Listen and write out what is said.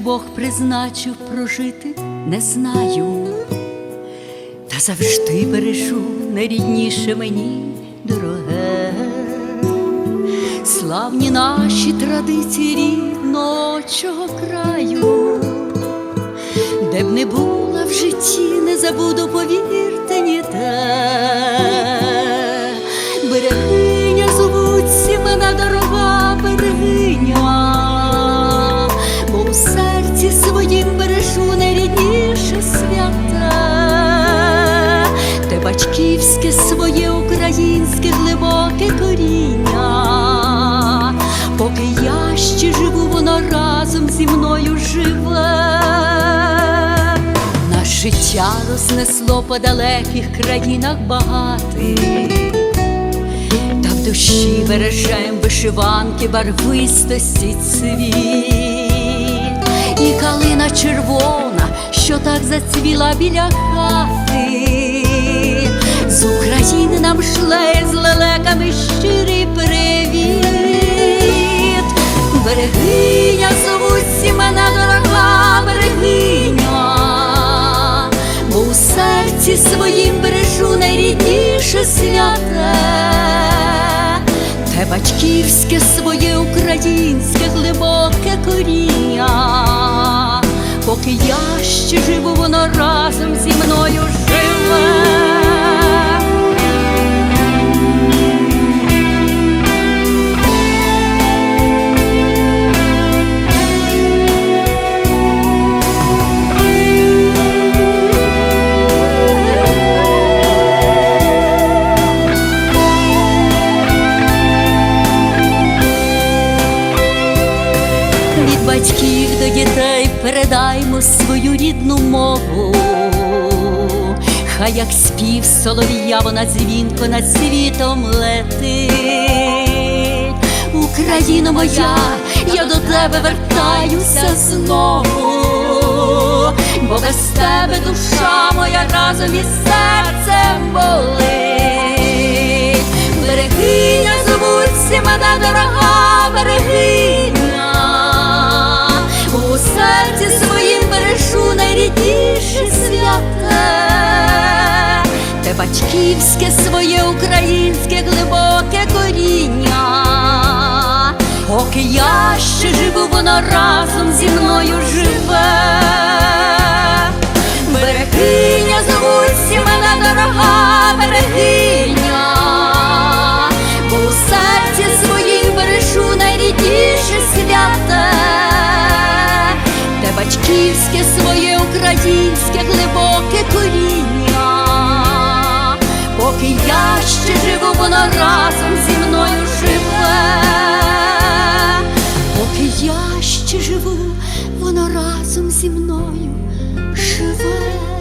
Бог призначив прожити, не знаю, та завжди бережу найрідніше мені дороге. Славні наші традиції рідночого краю, де б не була в житті, не забуду, повірте, зі мною живе. Нас життя рознесло по далеких країнах багатих. Та в душі бережем вишиванки барвистості цвіт, і калина червона, що так зацвіла біля хати, з України нам шле з лелеками щирий привіт. Своїм бережу найрідніше святе, те батьківське своє українське глибоке коріння, поки я ще живу, воно разом зі мною живе. Від батьків до дітей передаймо свою рідну мову. Хай як спів солов'я, вона дзвінко над світом летить. Україно моя, я до тебе вертаюся знову, бо без тебе душа моя разом із серцем болить. Берегиня звуться мене дорога серці своїм бережу найрідніше святе, те батьківське своє українське глибоке коріння, поки я ще живу, воно разом зі мною батьківське своє українське глибоке коріння, поки я ще живу, воно разом зі мною живе, поки я ще живу, воно разом зі мною живе.